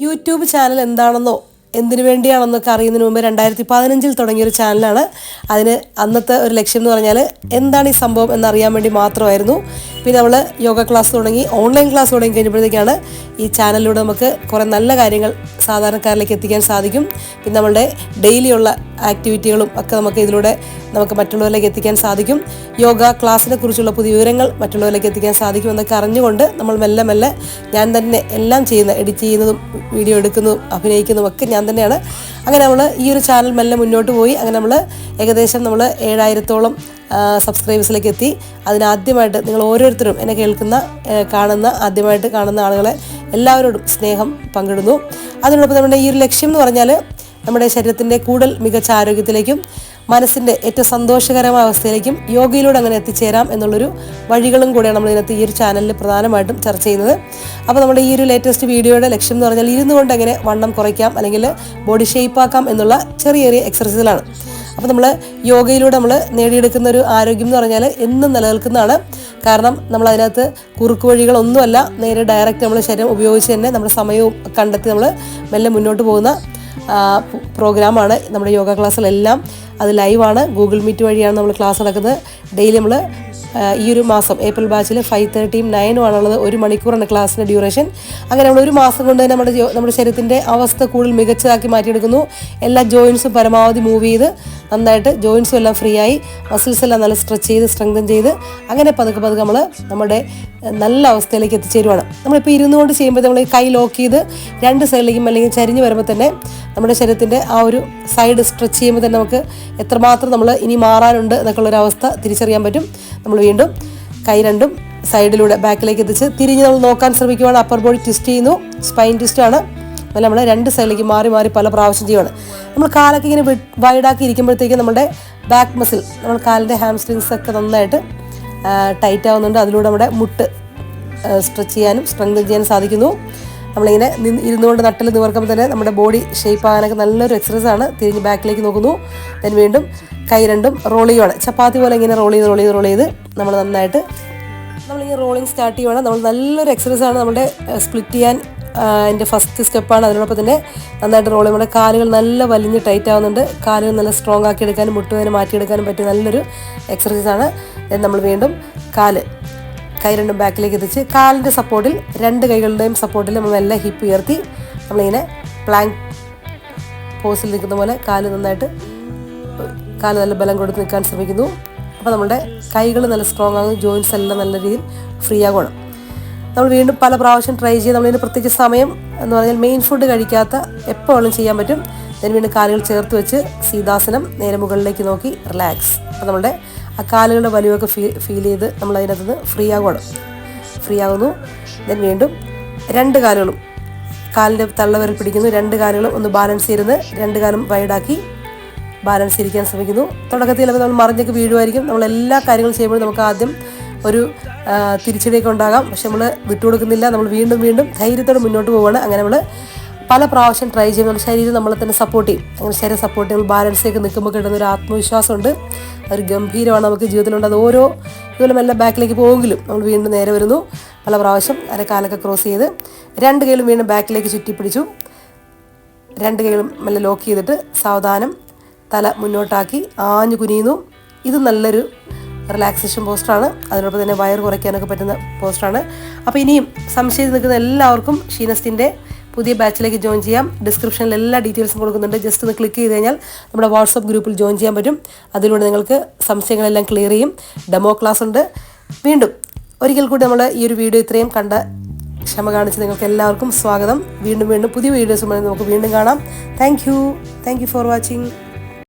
YouTube channel എന്താണെന്നോ എന്തിനു വേണ്ടിയാണെന്നൊക്കെ അറിയുന്നതിന് മുമ്പ് രണ്ടായിരത്തി പതിനഞ്ചിൽ തുടങ്ങിയൊരു ചാനലാണ്. അതിന് അന്നത്തെ ഒരു ലക്ഷ്യം എന്ന് പറഞ്ഞാൽ എന്താണ് ഈ സംഭവം എന്നറിയാൻ വേണ്ടി മാത്രമായിരുന്നു. പിന്നെ നമ്മൾ യോഗ ക്ലാസ് തുടങ്ങി ഓൺലൈൻ ക്ലാസ് തുടങ്ങി കഴിഞ്ഞപ്പോഴത്തേക്കാണ് ഈ ചാനലിലൂടെ നമുക്ക് കുറേ നല്ല കാര്യങ്ങൾ സാധാരണക്കാരിലേക്ക് എത്തിക്കാൻ സാധിക്കും. പിന്നെ നമ്മളുടെ ഡെയിലിയുള്ള ആക്ടിവിറ്റികളും ഒക്കെ നമുക്ക് ഇതിലൂടെ നമുക്ക് മറ്റുള്ളവരിലേക്ക് എത്തിക്കാൻ സാധിക്കും. യോഗ ക്ലാസ്സിനെ കുറിച്ചുള്ള പുതിയ വിവരങ്ങൾ മറ്റുള്ളവരിലേക്ക് എത്തിക്കാൻ സാധിക്കും എന്നൊക്കെ അറിഞ്ഞുകൊണ്ട് നമ്മൾ മെല്ലെ മെല്ലെ ഞാൻ തന്നെ എല്ലാം ചെയ്യുന്ന എഡിറ്റ് ചെയ്യുന്നതും വീഡിയോ എടുക്കുന്നതും അഭിനയിക്കുന്നതും ഒക്കെ ഞാൻ തന്നെയാണ്. അങ്ങനെ നമ്മൾ ഈ ഒരു ചാനൽ മെല്ലെ മുന്നോട്ട് പോയി. അങ്ങനെ നമ്മൾ ഏകദേശം നമ്മൾ ഏഴായിരത്തോളം സബ്സ്ക്രൈബേഴ്സിലേക്ക് എത്തി. അതിനാദ്യമായിട്ട് നിങ്ങൾ ഓരോരുത്തരും എന്നെ കേൾക്കുന്ന കാണുന്ന ആദ്യമായിട്ട് കാണുന്ന ആളുകളെ എല്ലാവരോടും സ്നേഹം പങ്കിടുന്നു. അതിനോടൊപ്പം നമ്മുടെ ഈ ഒരു ലക്ഷ്യം എന്ന് പറഞ്ഞാൽ നമ്മുടെ ശരീരത്തിന്റെ കൂടുതൽ മികച്ച ആരോഗ്യത്തിലേക്കും മനസ്സിന്റെ ഏറ്റവും സന്തോഷകരമായ അവസ്ഥയിലേക്കും യോഗയിലൂടെ അങ്ങനെ എത്തിച്ചേരാം എന്നുള്ളൊരു വഴികളും കൂടെയാണ് നമ്മൾ ഇതിനകത്ത് ഈ ഒരു ചാനലിൽ പ്രധാനമായിട്ടും ചർച്ച ചെയ്യുന്നത്. അപ്പോൾ നമ്മുടെ ഈ ഒരു ലേറ്റസ്റ്റ് വീഡിയോയുടെ ലക്ഷ്യം എന്ന് പറഞ്ഞാൽ ഇരുന്നു കൊണ്ട് എങ്ങനെ വണ്ണം കുറയ്ക്കാം അല്ലെങ്കിൽ ബോഡി ഷേപ്പാക്കാം എന്നുള്ള ചെറിയ ചെറിയ എക്സർസൈസുകളാണ് അപ്പോൾ നമ്മൾ യോഗയിലൂടെ നമ്മൾ നേടിയെടുക്കുന്ന ഒരു ആരോഗ്യം എന്ന് പറഞ്ഞാൽ എന്നും നിലനിൽക്കുന്നതാണ്. കാരണം നമ്മൾ അതിനകത്ത് കുറുക്ക് വഴികളൊന്നുമല്ല നേരെ ഡയറക്റ്റ് നമ്മൾ ശരീരം ഉപയോഗിച്ച് തന്നെ നമ്മുടെ സമയവും കണ്ടെത്തി നമ്മൾ മെല്ലെ മുന്നോട്ട് പോകുന്ന പ്രോഗ്രാമാണ് നമ്മുടെ യോഗ ക്ലാസ്സുകളെല്ലാം അത് ലൈവാണ്. ഗൂഗിൾ മീറ്റ് വഴിയാണ് നമ്മൾ ക്ലാസ് നടക്കുന്നത്. ഡെയിലി നമ്മൾ ഈ ഒരു മാസം ഏപ്രിൽ ബാച്ചിൽ ഫൈവ് തേർട്ടിയും നയനും ആണുള്ളത്. ഒരു മണിക്കൂറാണ് ക്ലാസ്സിന്റെ ഡ്യൂറേഷൻ. അങ്ങനെ നമ്മൾ ഒരു മാസം കൊണ്ട് തന്നെ നമ്മുടെ നമ്മുടെ ശരീരത്തിന്റെ അവസ്ഥ കൂടുതൽ മികച്ചതാക്കി മാറ്റിയെടുക്കുന്നു. എല്ലാ ജോയിൻസും പരമാവധി മൂവ് ചെയ്ത് നന്നായിട്ട് ജോയിൻസും എല്ലാം ഫ്രീ ആയി. മസിൽസ് എല്ലാം നല്ല സ്ട്രെച്ച് ചെയ്ത് സ്ട്രെങ്തൻ ചെയ്ത് അങ്ങനെ പതുക്കെ പതുക്കെ നമ്മൾ നമ്മുടെ നല്ല അവസ്ഥയിലേക്ക് എത്തിച്ചേരുവാണ്. നമ്മളിപ്പോൾ ഇരുന്നുകൊണ്ട് ചെയ്യുമ്പോൾ നമ്മൾ കൈ ലോക്ക് ചെയ്ത് രണ്ട് സൈഡിലേക്കും അല്ലെങ്കിൽ ചരിഞ്ഞ് വരുമ്പോൾ തന്നെ നമ്മുടെ ശരീരത്തിന്റെ ആ ഒരു സൈഡ് സ്ട്രെച്ച് ചെയ്യുമ്പോൾ തന്നെ നമുക്ക് എത്രമാത്രം നമ്മൾ ഇനി മാറാനുണ്ട് എന്നൊക്കെയുള്ളൊരു അവസ്ഥ തിരിച്ചറിയാൻ പറ്റും. നമ്മൾ വീണ്ടും കൈ രണ്ടും സൈഡിലൂടെ ബാക്കിലേക്ക് എത്തിച്ച് തിരിഞ്ഞ് നമ്മൾ നോക്കാൻ ശ്രമിക്കുവാണ്. അപ്പർ ബോഡി ട്വിസ്റ്റ് ചെയ്യുന്നു. സ്പൈൻ ട്വിസ്റ്റാണ് അതുപോലെ നമ്മൾ രണ്ട് സൈഡിലേക്ക് മാറി മാറി പല പ്രാവശ്യം ചെയ്യുവാണ്. നമ്മൾ കാലൊക്കെ ഇങ്ങനെ വൈഡാക്കി ഇരിക്കുമ്പോഴത്തേക്കും നമ്മുടെ ബാക്ക് മസിൽ നമ്മൾ കാലിന്റെ ഹാംസ്ട്രിങ്സ് ഒക്കെ നന്നായിട്ട് ടൈറ്റ് ആവുന്നുണ്ട് അതിലൂടെ നമ്മുടെ മുട്ട് സ്ട്രെച്ച് ചെയ്യാനും സ്ട്രെങ്തൻ ചെയ്യാനും സാധിക്കുന്നു. നമ്മളിങ്ങനെ നിന്ന് ഇരുന്നുകൊണ്ട് നട്ടിൽ നിവർക്കുമ്പോൾ തന്നെ നമ്മുടെ ബോഡി ഷേപ്പ് ആകാനൊക്കെ നല്ലൊരു എക്സസൈസ് ആണ്. തിരിഞ്ഞ് ബാക്കിലേക്ക് നോക്കുന്നു. ദെൻ വീണ്ടും കൈ രണ്ടും റോൾ ചെയ്യുവാണ്. ചപ്പാത്തി പോലെ ഇങ്ങനെ റോൾ ചെയ്ത് റോൾ ചെയ്ത് റോൾ ചെയ്ത് നമ്മൾ നന്നായിട്ട് നമ്മളിങ്ങനെ റോളിങ് സ്റ്റാർട്ട് ചെയ്യുവാണ്. നമ്മൾ നല്ലൊരു എക്സസൈസ് ആണ് നമ്മുടെ സ്പ്ലിറ്റ് ചെയ്യാൻ അതിന്റെ ഫസ്റ്റ് സ്റ്റെപ്പാണ് അതിനോടൊപ്പം തന്നെ നന്നായിട്ട് റോൾ നമ്മുടെ കാലുകൾ നല്ല വലിഞ്ഞ് ടൈറ്റ് ആവുന്നുണ്ട്. കാലുകൾ നല്ല സ്ട്രോങ് ആക്കി എടുക്കാനും മുട്ടുവേദന മാറ്റിയെടുക്കാനും പറ്റിയ നല്ലൊരു Then നമ്മൾ വീണ്ടും കാൽ കൈ രണ്ടും ബാക്കിലേക്ക് എത്തിച്ച് കാലിന്റെ സപ്പോർട്ടിൽ രണ്ട് കൈകളുടെയും സപ്പോർട്ടിൽ നമ്മൾ നല്ല ഹിപ്പ് ഉയർത്തി നമ്മളിങ്ങനെ പ്ലാങ്ക് പോസിൽ നിൽക്കുന്ന പോലെ കാൽ നന്നായിട്ട് കാൽ നല്ല ബലം കൊടുത്ത് നിൽക്കാൻ ശ്രമിക്കുന്നു. അപ്പോൾ നമ്മുടെ കൈകൾ നല്ല സ്ട്രോങ് ആകും ജോയിൻസ് എല്ലാം നല്ല രീതിയിൽ ഫ്രീ ആകണം നമ്മൾ വീണ്ടും പല പ്രാവശ്യം ട്രൈ ചെയ്ത് നമ്മളിതിന് പ്രത്യേകിച്ച് സമയം എന്ന് പറഞ്ഞാൽ മെയിൻ ഫുഡ് കഴിക്കാത്ത എപ്പോഴും ചെയ്യാൻ പറ്റും. Then വീണ്ടും കാലുകൾ ചേർത്ത് വെച്ച് സീതാസനം നേരെ മുകളിലേക്ക് നോക്കി റിലാക്സ് അപ്പോൾ നമ്മുടെ ആ കാലുകളുടെ വലിവൊക്കെ ഫീ ഫീൽ ചെയ്ത് നമ്മൾ അതിനകത്ത് നിന്ന് ഫ്രീ ആകണം ഫ്രീ ആകുന്നു. ദെൻ വീണ്ടും രണ്ട് കാലുകളും കാലിന്റെ തള്ളവരൽ പിടിക്കുന്നു. രണ്ട് കാലുകളും ഒന്ന് ബാലൻസ് ചെയ്ത് രണ്ട് കാലും വൈഡാക്കി ബാലൻസ് ഇരിക്കാൻ ശ്രമിക്കുന്നു. തുടക്കത്തിൽ നമ്മൾ മറിഞ്ഞൊക്കെ വീഴുമായിരിക്കും നമ്മൾ എല്ലാ കാര്യങ്ങളും ചെയ്യുമ്പോഴും നമുക്ക് ആദ്യം ഒരു തിരിച്ചടിയൊക്കെ ഉണ്ടാകാം. പക്ഷെ നമ്മൾ വിട്ടുകൊടുക്കുന്നില്ല. നമ്മൾ വീണ്ടും വീണ്ടും ധൈര്യത്തോടെ മുന്നോട്ട് പോവുകയാണ്. അങ്ങനെ നമ്മൾ പല പ്രാവശ്യം ട്രൈ ചെയ്യുമ്പോൾ നമ്മുടെ ശരീരം നമ്മളെ തന്നെ സപ്പോർട്ട് ചെയ്യും. അങ്ങനെ ശരീരം സപ്പോർട്ട് ചെയ്യും ബാലൻസിലേക്ക് നിൽക്കുമ്പോൾ കിട്ടുന്ന ഒരു ആത്മവിശ്വാസമുണ്ട്. ഒരു ഗംഭീരമാണ് നമുക്ക് ജീവിതത്തിലുണ്ട്. അത് ഓരോ ഇതുപോലെ മെല്ലെ ബാക്കിലേക്ക് പോകുമെങ്കിലും നമ്മൾ വീണ്ടും നേരെ വരുന്നു. പല പ്രാവശ്യം അര കാലൊക്കെ ക്രോസ് ചെയ്ത് രണ്ട് കൈകളും വീണ്ടും ബാക്കിലേക്ക് ചുറ്റിപ്പിടിച്ചു. രണ്ട് കൈകളും നല്ല ലോക്ക് ചെയ്തിട്ട് സാവധാനം തല മുന്നോട്ടാക്കി ആഞ്ഞു കുനിയുന്നു. ഇത് നല്ലൊരു റിലാക്സേഷൻ പോസ്റ്ററാണ് അതിനോടൊപ്പം തന്നെ വയർ കുറയ്ക്കാനൊക്കെ പറ്റുന്ന പോസ്റ്ററാണ് അപ്പോൾ ഇനിയും സംശയം നിൽക്കുന്ന എല്ലാവർക്കും ഷീനസ്റ്റിന്റെ പുതിയ ബാച്ചിലേക്ക് ജോയിൻ ചെയ്യാം. ഡിസ്ക്രിപ്ഷനിൽ എല്ലാ ഡീറ്റെയിൽസും കൊടുക്കുന്നുണ്ട്. ജസ്റ്റ് ഒന്ന് ക്ലിക്ക് ചെയ്ത് കഴിഞ്ഞാൽ നമ്മുടെ വാട്സപ്പ് ഗ്രൂപ്പിൽ ജോയിൻ ചെയ്യാൻ പറ്റും. അതിലൂടെ നിങ്ങൾക്ക് സംശയങ്ങളെല്ലാം ക്ലിയർ ചെയ്യും. ഡെമോ ക്ലാസ് ഉണ്ട്. വീണ്ടും ഒരിക്കൽ കൂടി നമ്മൾ ഈ ഒരു വീഡിയോ ഇത്രയും കണ്ട ക്ഷമ കാണിച്ച് നിങ്ങൾക്ക് എല്ലാവർക്കും സ്വാഗതം. വീണ്ടും വീണ്ടും പുതിയ വീഡിയോസുമായി നമുക്ക് വീണ്ടും കാണാം. Thank you thank you for watching